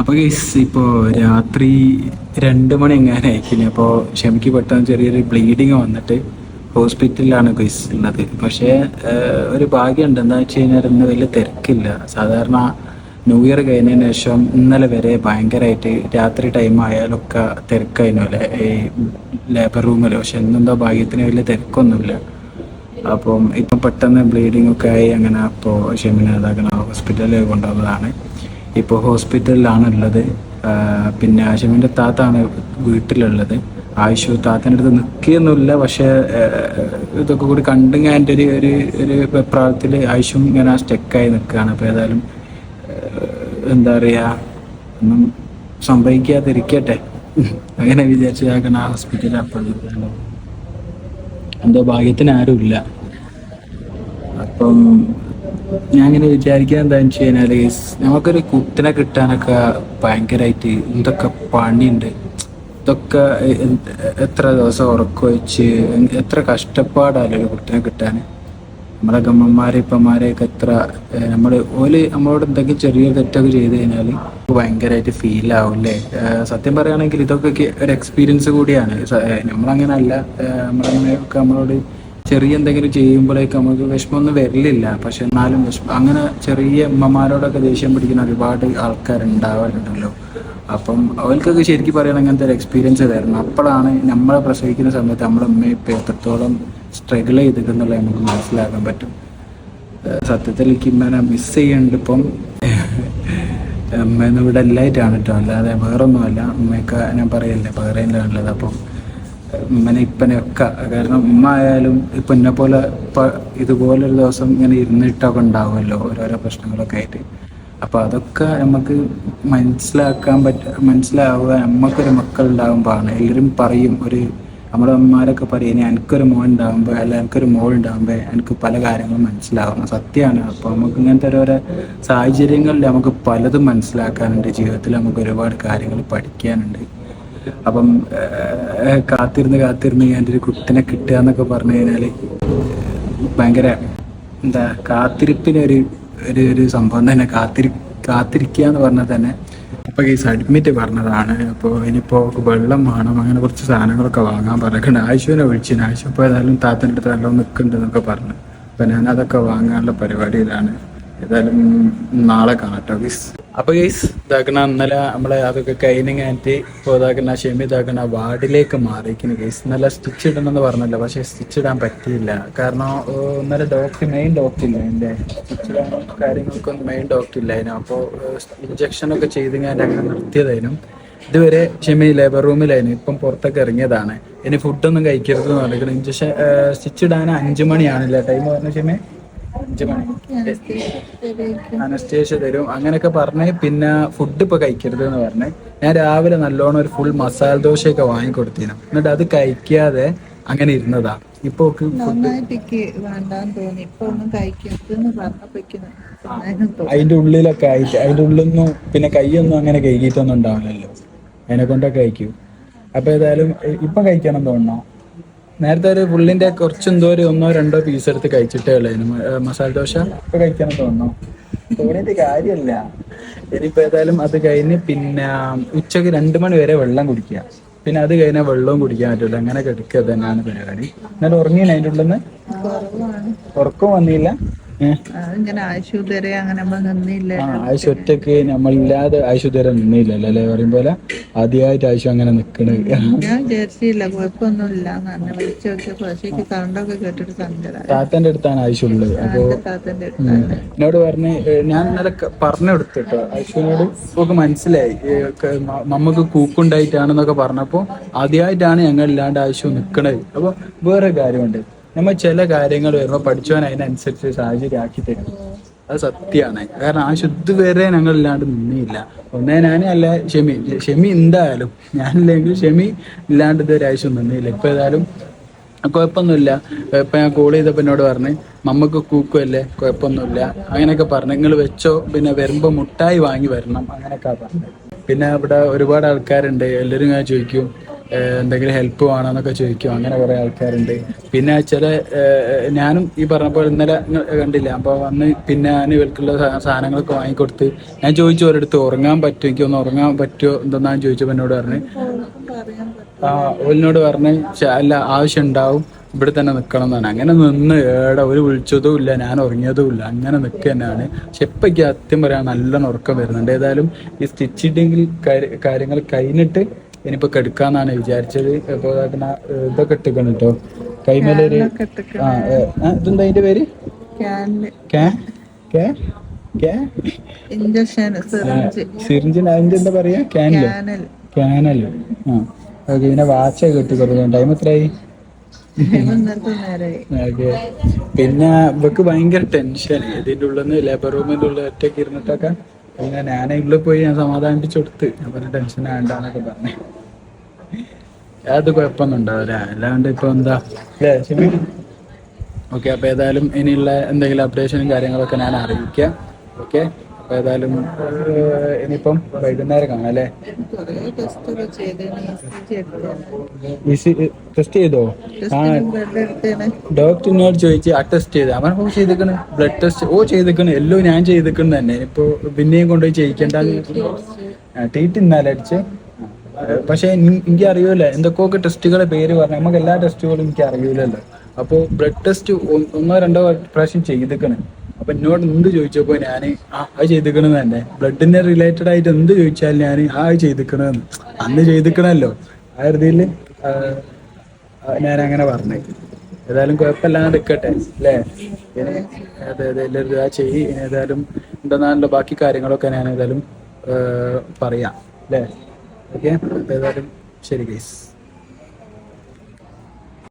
അപ്പൊ ഗൈസ് ഇപ്പോ രാത്രി രണ്ട് മണി എങ്ങനെ അയക്കില്ല അപ്പോൾ ക്ഷമിക്ക് പെട്ടെന്ന് ചെറിയൊരു ബ്ലീഡിങ് വന്നിട്ട് ഹോസ്പിറ്റലിലാണ് ഗൈസ് ഉള്ളത്. പക്ഷേ ഒരു ഭാഗ്യമുണ്ട് എന്താ വെച്ച് കഴിഞ്ഞാൽ ഇന്ന് വലിയ തിരക്കില്ല. സാധാരണ ന്യൂ ഇയർ കഴിഞ്ഞതിന് ശേഷം ഇന്നലെ വരെ ഭയങ്കരമായിട്ട് രാത്രി ടൈം ആയാലൊക്കെ തിരക്കായിരുന്നു അല്ലേ? ഈ ലേബർ റൂമിൽ പക്ഷെ ഇന്നെന്തോ ഭാഗ്യത്തിന് വലിയ തിരക്കൊന്നുമില്ല. അപ്പം ഇപ്പം പെട്ടെന്ന് ബ്ലീഡിംഗ് ഒക്കെ ആയി അങ്ങനെ അപ്പോൾ ഷെമിനെ അതാക്കണ ഹോസ്പിറ്റലിൽ കൊണ്ടുപോകുന്നതാണ് ഇപ്പോൾ ഹോസ്പിറ്റലിലാണ് ഉള്ളത് പിന്നെ ആശുവിന്റെ താത്താണ് വീട്ടിലുള്ളത്. ആയുഷു താത്തന്റെ അടുത്ത് നിൽക്കുകയൊന്നുമില്ല പക്ഷേ ഇതൊക്കെ കൂടി കണ്ടും എന്റെ ഒരു ഒരു ഒരു പ്രായത്തിൽ ആയുഷും ഇങ്ങനെ സ്റ്റെക്കായി നിൽക്കുകയാണ്. അപ്പോൾ ഏതായാലും എന്താ പറയുക ഒന്നും സംഭവിക്കാതിരിക്കട്ടെ. അങ്ങനെ വിചാരിച്ചു ആ ഹോസ്പിറ്റലിൽ അപ്പോൾ എന്തോ ഭാഗ്യത്തിന് ഇല്ല അപ്പം ഞാൻ ഇങ്ങനെ വിചാരിക്കാൻ എന്താണെന്ന് വെച്ച് കഴിഞ്ഞാൽ നമുക്കൊരു കുത്തിനെ കിട്ടാനൊക്കെ ഭയങ്കരമായിട്ട് എന്തൊക്കെ പണിയുണ്ട്. ഇതൊക്കെ എത്ര ദിവസം ഉറക്കൊഴിച്ച് എത്ര കഷ്ടപ്പാടാലോ ഒരു കുട്ടിനെ കിട്ടാൻ നമ്മളെ ഗമ്മന്മാരെ ഇപ്പന്മാരെയൊക്കെ എത്ര നമ്മൾ ഓൽ നമ്മളോട് എന്തെങ്കിലും ചെറിയ തെറ്റൊക്കെ ചെയ്ത് കഴിഞ്ഞാൽ ഭയങ്കരമായിട്ട് ഫീൽ ആവും അല്ലേ സത്യം പറയുകയാണെങ്കിൽ ഇതൊക്കെ ഒരു എക്സ്പീരിയൻസ് കൂടിയാണ്. നമ്മളങ്ങനല്ല. നമ്മളങ്ങനെയൊക്കെ നമ്മളോട് ചെറിയ എന്തെങ്കിലും ചെയ്യുമ്പോഴേക്ക് നമുക്ക് വിഷമമൊന്നും വരില്ല. പക്ഷെ എന്നാലും വിഷമം. അങ്ങനെ ചെറിയ അമ്മമാരോടൊക്കെ ദേഷ്യം പിടിക്കുന്ന ഒരുപാട് ആൾക്കാരുണ്ടാവാറുണ്ടല്ലോ. അപ്പം അവർക്കൊക്കെ ശരിക്കും പറയണം അങ്ങനത്തെ ഒരു എക്സ്പീരിയൻസ് തരണം. അപ്പോഴാണ് നമ്മളെ പ്രസവിക്കുന്ന സമയത്ത് നമ്മളെ അമ്മ ഇപ്പം എത്രത്തോളം സ്ട്രഗിൾ ചെയ്തിട്ടുന്നുള്ളത് നമുക്ക് മനസ്സിലാക്കാൻ പറ്റും. സത്യത്തിൽ എനിക്ക് മിസ് ചെയ്യുന്നുണ്ട് ഇപ്പം. അമ്മേന്ന് ഇവിടെ എല്ലായിട്ടാണ് കേട്ടോ. അല്ലാതെ വേറൊന്നുമല്ല. അമ്മയൊക്കെ ഞാൻ പറയല്ലേ ബഹ്റൈനിലാണുള്ളത് അപ്പം? ഉമ്മനെ ഇപ്പനെയൊക്കെ. കാരണം ഉമ്മ ആയാലും ഇപ്പൊ എന്നെ പോലെ ഇപ്പൊ ഇതുപോലൊരു ദിവസം ഇങ്ങനെ ഇരുന്നിട്ടൊക്കെ ഉണ്ടാവുമല്ലോ ഓരോരോ പ്രശ്നങ്ങളൊക്കെ ആയിട്ട്. അപ്പൊ അതൊക്കെ നമുക്ക് മനസ്സിലാക്കാൻ പറ്റ മനസ്സിലാവുക നമുക്കൊരു മക്കൾ ഉണ്ടാകുമ്പോഴാണ് എല്ലാവരും പറയും ഒരു നമ്മുടെ അമ്മമാരൊക്കെ പറയും എനിക്കൊരു മോൻ ഉണ്ടാകുമ്പോൾ അല്ല എനിക്കൊരു മോൾ ഉണ്ടാകുമ്പോൾ എനിക്ക് പല കാര്യങ്ങളും മനസ്സിലാവണം സത്യമാണ് അപ്പോൾ നമുക്ക് ഇങ്ങനത്തെ ഓരോരോ സാഹചര്യങ്ങളിൽ നമുക്ക് പലതും മനസ്സിലാക്കാനുണ്ട്. ജീവിതത്തിൽ നമുക്ക് ഒരുപാട് കാര്യങ്ങൾ പഠിക്കാനുണ്ട്. അപ്പം കാത്തിരുന്ന് കാത്തിരുന്ന് ഞാൻ ഒരു കുട്ടിനെ കിട്ടുക എന്നൊക്കെ പറഞ്ഞു കഴിഞ്ഞാൽ ഭയങ്കര എന്താ കാത്തിരിപ്പിനൊരു ഒരു ഒരു സംഭവം തന്നെ. കാത്തിരി കാത്തിരിക്കുക എന്ന് പറഞ്ഞാൽ തന്നെ അപ്പോൾ ഈ സഡ്മിറ്റ് പറഞ്ഞതാണ്. അപ്പോൾ ഇനിയിപ്പോ വെള്ളം വേണം അങ്ങനെ കുറച്ച് സാധനങ്ങളൊക്കെ വാങ്ങാൻ പറഞ്ഞിട്ടുണ്ട്. ആശുവിനെ വിളിച്ചു ആശു ഇപ്പോൾ ഏതായാലും താത്തന്റെ അടുത്ത് വെള്ളം നിൽക്കുന്നുണ്ട് എന്നൊക്കെ പറഞ്ഞു. അപ്പൊ ഞാൻ അതൊക്കെ വാങ്ങാനുള്ള പരിപാടിയിലാണ്. ഏതായാലും നാളെ കാണാം ഗീസ് അപ്പൊ ഗൈസ് ഇതാക്കണ ഇന്നലെ നമ്മളെ അതൊക്കെ കഴിഞ്ഞിട്ട് ഇപ്പോൾ ഇതാക്കണ ഷെമി ഇതാക്കണ വാർഡിലേക്ക് മാറിയിരിക്കുന്നു ഗൈസ് ഇന്നലെ സ്റ്റിച്ച് ഇടണമെന്ന് പറഞ്ഞല്ലോ പക്ഷെ സ്റ്റിച്ച് ഇടാൻ പറ്റിയില്ല. കാരണം ഇന്നലെ ഡോക്ടർ മെയിൻ ഡോക്ടർ ഇല്ല എന്റെ? സ്റ്റിച്ച് ഇടാനും കാര്യങ്ങൾക്കൊന്നും മെയിൻ ഡോക്ടർ ഇല്ലായിരുന്നു. അപ്പോൾ ഇഞ്ചക്ഷനൊക്കെ ചെയ്ത് ഞാൻ അങ്ങനെ നിർത്തിയതായിരുന്നു. ഇതുവരെ ഷെമി ലേബർ റൂമിലായിരുന്നു ഇപ്പം പുറത്തൊക്കെ ഇറങ്ങിയതാണ്. ഇനി ഫുഡൊന്നും കഴിക്കരുത് എന്ന് പറഞ്ഞിരിക്കണം ഇഞ്ചക്ഷൻ സ്റ്റിച്ച് ഇടാൻ അഞ്ച് മണിയാണല്ലേ ടൈം പറഞ്ഞ ഷെമി? അനസ്റ്റേഷ്യ തരും. അങ്ങനെയൊക്കെ പറഞ്ഞ് പിന്നെ ഫുഡ് ഇപ്പൊ കഴിക്കരുത് എന്ന് പറഞ്ഞ്. ഞാൻ രാവിലെ നല്ലോണം ഒരു ഫുൾ മസാല ദോശയൊക്കെ വാങ്ങിക്കൊടുത്തിരുന്നു. എന്നിട്ട് അത് കഴിക്കാതെ അങ്ങനെ ഇരുന്നതാ. ഇപ്പൊ അതിന്റെ ഉള്ളിലൊക്കെ ആയിട്ട് അതിന്റെ ഉള്ളിലൊന്നും പിന്നെ കൈയൊന്നും അങ്ങനെ കഴുകിയിട്ടൊന്നും ഉണ്ടാവില്ലല്ലോ. അതിനെ കൊണ്ടൊക്കെ കഴിക്കും. അപ്പൊ ഏതായാലും ഇപ്പൊ കഴിക്കണം തോന്നണോ നേരത്തെ ഒരു പുള്ളിന്റെ കുറച്ചെന്തോ ഒരു ഒന്നോ രണ്ടോ പീസ് എടുത്ത് കഴിച്ചിട്ടേ ഉള്ളായിരുന്നു മസാല ദോശ ഇപ്പൊ കഴിക്കാൻ തോന്നുന്നു. തോന്നിയിട്ട് കാര്യമല്ല. ഇനിയിപ്പോ ഏതായാലും അത് കഴിഞ്ഞ് പിന്നെ ഉച്ചയ്ക്ക് രണ്ടു മണി വരെ വെള്ളം കുടിക്കുക. പിന്നെ അത് കഴിഞ്ഞാൽ വെള്ളവും കുടിക്കാൻ പറ്റില്ല അങ്ങനെ കിടക്കുക തന്നെയാണ് പരിപാടി. എന്നാലും ഉറങ്ങിയില്ല അതിന്റെ ഉള്ളിൽ നിന്ന് ഉറക്കം വന്നില്ല. അതിങ്ങനെ അങ്ങനെ നമ്മൾ നിന്നില്ല? ആ ആയുഷ് ഒറ്റയ്ക്ക് നമ്മളില്ലാതെ ആയുഷുദ്ധരെ നിന്നില്ലല്ലോ അല്ലെ? പറയും പോലെ ആദ്യമായിട്ട് ആയുഷ് അങ്ങനെ നിക്കണ. ഞാൻ വിചാരിച്ചില്ല കുഴപ്പമൊന്നുമില്ല എന്ന് പറഞ്ഞ വിളിച്ചു നോക്കിയപ്പോ പക്ഷേ എനിക്ക് സൗണ്ടൊക്കെ കേട്ടിട്ട് സങ്കടമായി. താത്തന്റെ അടുത്താണ് ആയുഷ് ഉള്ളത്. അപ്പോ താത്തന്റെ അടുത്താണ്. എന്നോട് പറഞ്ഞ് ഞാൻ ഇന്നലെ പറഞ്ഞു കൊടുത്തു കേട്ടോ. ആയുഷിനോട് ഒക്കെ മനസ്സിലായി നമുക്ക് കൂക്കുണ്ടായിട്ടാണെന്നൊക്കെ പറഞ്ഞപ്പോ ആദ്യമായിട്ടാണ് ഞങ്ങൾ ഇല്ലാണ്ട് ആയുഷ് നിക്കണത്. അപ്പൊ വേറെ കാര്യമുണ്ട്. നമ്മൾ ചില കാര്യങ്ങൾ വരുമ്പോൾ പഠിച്ചവൻ അതിനനുസരിച്ച് സാഹചര്യം ആക്കി തരും. അത് സത്യമാണ്. കാരണം ആ ശുദ്ധ വരെ ഞങ്ങൾ ഇല്ലാണ്ട് നിന്നില്ല. ഒന്നേ ഞാനേ അല്ല ഷെമി. ഷെമി എന്തായാലും ഞാനില്ലെങ്കിൽ ഷെമി ഇല്ലാണ്ട് ഇതൊരു ആവശ്യം നിന്നില്ല. ഇപ്പൊ ഏതായാലും കുഴപ്പമൊന്നുമില്ല. ഇപ്പൊ ഞാൻ കോൾ ചെയ്തപ്പോ എന്നോട് പറഞ്ഞ് മമ്മക്ക് കൂക്കുമല്ലേ കുഴപ്പമൊന്നുമില്ല. അങ്ങനെയൊക്കെ പറഞ്ഞു നിങ്ങൾ വെച്ചോ പിന്നെ വരുമ്പോ മുട്ടായി വാങ്ങി വരണം. അങ്ങനെയൊക്കെ പറഞ്ഞു. പിന്നെ ഇവിടെ ഒരുപാട് ആൾക്കാരുണ്ട്. എല്ലാവരും ഞാൻ ചോദിക്കും എന്തെങ്കിലും ഹെൽപ്പ് വേണോ എന്നൊക്കെ ചോദിക്കും. അങ്ങനെ കുറേ ആൾക്കാരുണ്ട്. പിന്നെ ചില ഞാനും ഈ പറഞ്ഞപ്പോൾ ഇന്നലെ കണ്ടില്ല. അപ്പോൾ വന്ന് പിന്നെ ഞാൻ ഇവർക്കുള്ള സാധനങ്ങളൊക്കെ വാങ്ങിക്കൊടുത്ത് ഞാൻ ചോദിച്ചു ഒരിടത്ത് ഉറങ്ങാൻ പറ്റുമോ? എനിക്കൊന്ന് ഉറങ്ങാൻ പറ്റുമോ? എന്തെന്നാ ചോദിച്ചപ്പോൾ എന്നോട് പറഞ്ഞു പറ്റും ആ ഓലിനോട് പറഞ്ഞ് "ചെ- അല്ല ആവശ്യം ഉണ്ടാവും. ഇവിടെ തന്നെ നിൽക്കണം എന്നാണ്. അങ്ങനെ നിന്ന് ഏടെ ഒരു വിളിച്ചതും ഇല്ല. ഞാൻ ഉറങ്ങിയതും ഇല്ല. അങ്ങനെ നിൽക്കുക തന്നെയാണ് പക്ഷെ ഇപ്പം എനിക്ക് സത്യം പറയാൻ നല്ലോണം ഉറക്കം വരുന്നുണ്ട്. ഏതായാലും ഈ സ്റ്റിച്ചിട്ടെങ്കിൽ കാര്യങ്ങൾ കഴിഞ്ഞിട്ട് ഇനിയിപ്പോൾ കെടുക്കാന്നാണ് വിചാരിച്ചത്. ഇപ്പോൾ പിന്നെ ഇതൊക്കെ ഇട്ടിക്കണം കേട്ടോ കൈമേലൊരു ആ ഇതെന്താ അതിന്റെ പേര്? സിറിഞ്ചിന് അതിന്റെ എന്താ പറയാ? ക്യാനൽ. ക്യാനൽ ആ ഓക്കെ പിന്നെ വാച്ച് കെട്ടി കൊടുക്കണം ടൈം എത്രയായി പിന്നെ ഇവക്ക് ഭയങ്കര ടെൻഷൻ ഇതിന്റെ ഉള്ളിൽ നിന്ന് ലേബർ റൂമിന്റെ ഉള്ളിൽ ഒറ്റയ്ക്ക് ഇരുന്നിട്ടൊക്കെ പിന്നെ ഞാൻ ഉള്ളിൽ പോയി ഞാൻ സമാധാനിപ്പിച്ചു കൊടുത്ത് ഞാൻ പറഞ്ഞ ടെൻഷൻ വേണ്ടെന്നൊക്കെ പറഞ്ഞു. അത് കുഴപ്പമൊന്നും ഉണ്ടാവില്ല. അല്ലാണ്ട് ഇപ്പൊ എന്താ? ഓക്കെ അപ്പൊ ഏതായാലും ഇനിയുള്ള എന്തെങ്കിലും അപ്ഡേഷനും കാര്യങ്ങളൊക്കെ ഞാൻ അറിയിക്കാം. ഓക്കെ? ഏതായാലും ഇനിയിപ്പം വൈകുന്നേരം കാണാം അല്ലേ ടെസ്റ്റ് ചെയ്ത്? ഈസി ടെസ്റ്റ് ചെയ്തോ ആ ബ്ലഡ് എടുത്തേണ് ഡോക്ടറിനോട് ചോദിച്ച് ആ ടെസ്റ്റ് ചെയ്ത്? അവൻ ഓ ചെയ്തിക്കണ്. ബ്ലഡ് ടെസ്റ്റ് ഓ ചെയ്തിക്കണ്. എല്ലോ ഞാൻ ചെയ്തിക്കണ് തന്നെ. ഇപ്പൊ പിന്നെയും കൊണ്ടുപോയി ചെയ്യിക്കണ്ട ടീറ്റ് ഇന്നാലെ അടിച്ച്. പക്ഷെ എനിക്ക് അറിയൂല എന്തൊക്കെയൊക്കെ ടെസ്റ്റുകളെ പേര് പറഞ്ഞു. നമുക്ക് എല്ലാ ടെസ്റ്റുകളും എനിക്ക് അറിയൂലല്ലോ. അപ്പോൾ ബ്ലഡ് ടെസ്റ്റ് ഒന്നോ രണ്ടോ പ്രാവശ്യം ചെയ്തിക്കണ്. അപ്പൊ എന്നോട് എന്ത് ചോദിച്ചപ്പോ ഞാൻ ആ അത് ചെയ്തിക്കണെന്ന് തന്നെ. ബ്ലഡിന്റെ റിലേറ്റഡ് ആയിട്ട് എന്ത് ചോദിച്ചാലും ഞാൻ ആ അത് ചെയ്തിക്കണെന്ന്. അന്ന് ചെയ്തിക്കണല്ലോ. ആ രീതിയിൽ ഞാൻ അങ്ങനെ പറഞ്ഞു. ഏതായാലും കുഴപ്പമില്ലാണ്ട് നിൽക്കട്ടെ അല്ലേ? അതെ അതെ എല്ലാവരും ആ ഇനി ഏതായാലും ഉണ്ടെന്നാണല്ലോ ബാക്കി കാര്യങ്ങളൊക്കെ ഞാൻ ഏതായാലും പറയാം അല്ലേ? ഓക്കെ? ഏതായാലും ശരി ഗൈസ്